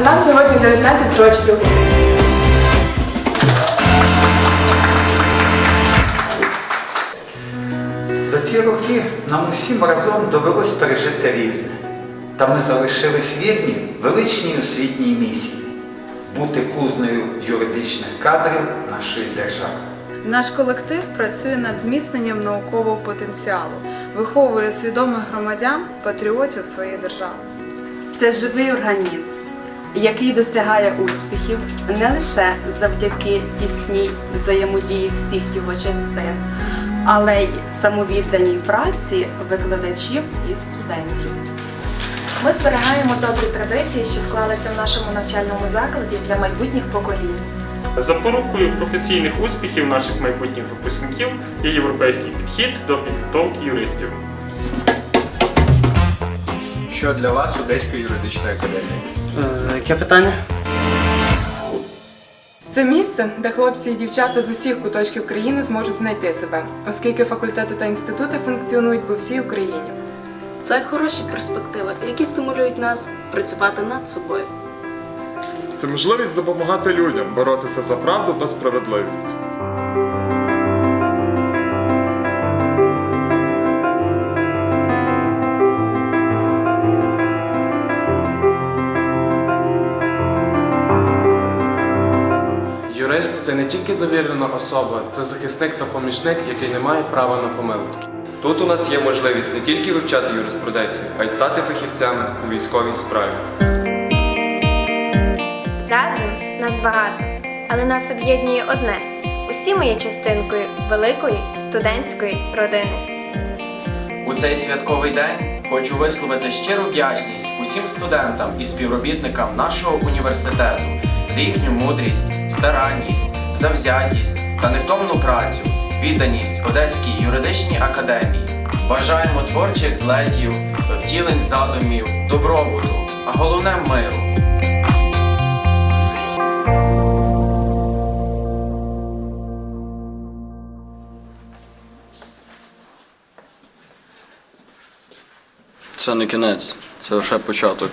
19 років. За ці роки нам усім разом довелось пережити різне. Та ми залишились вірні величній освітній місії бути кузнею юридичних кадрів нашої держави. Наш колектив працює над зміцненням наукового потенціалу, виховує свідомих громадян, патріотів своєї держави. Це живий організм, який досягає успіхів не лише завдяки тісній взаємодії всіх його частин, але й самовідданій праці викладачів і студентів. Ми зберігаємо добрі традиції, що склалися в нашому навчальному закладі для майбутніх поколінь. Запорукою професійних успіхів наших майбутніх випускників є європейський підхід до підготовки юристів. Що для вас Одеська юридична академія? Е, Яке питання? Це місце, де хлопці і дівчата з усіх куточків країни зможуть знайти себе, оскільки факультети та інститути функціонують по всій Україні. Це хороші перспективи, які стимулюють нас працювати над собою. Це можливість допомагати людям боротися за правду та справедливість. Юрист це не тільки довірена особа, це захисник та помічник, який не має права на помилку. Тут у нас є можливість не тільки вивчати юриспруденцію, а й стати фахівцями у військовій справі. Разом нас багато, але нас об'єднує одне. Усі ми є частинкою великої студентської родини. У цей святковий день хочу висловити щиру вдячність усім студентам і співробітникам нашого університету за їхню мудрість, старанність, завзятість та невтомну працю, відданість Одеській юридичній академії. Бажаємо творчих злетів, втілень задумів, добробуту, а головне миру. Це не кінець, це лише початок.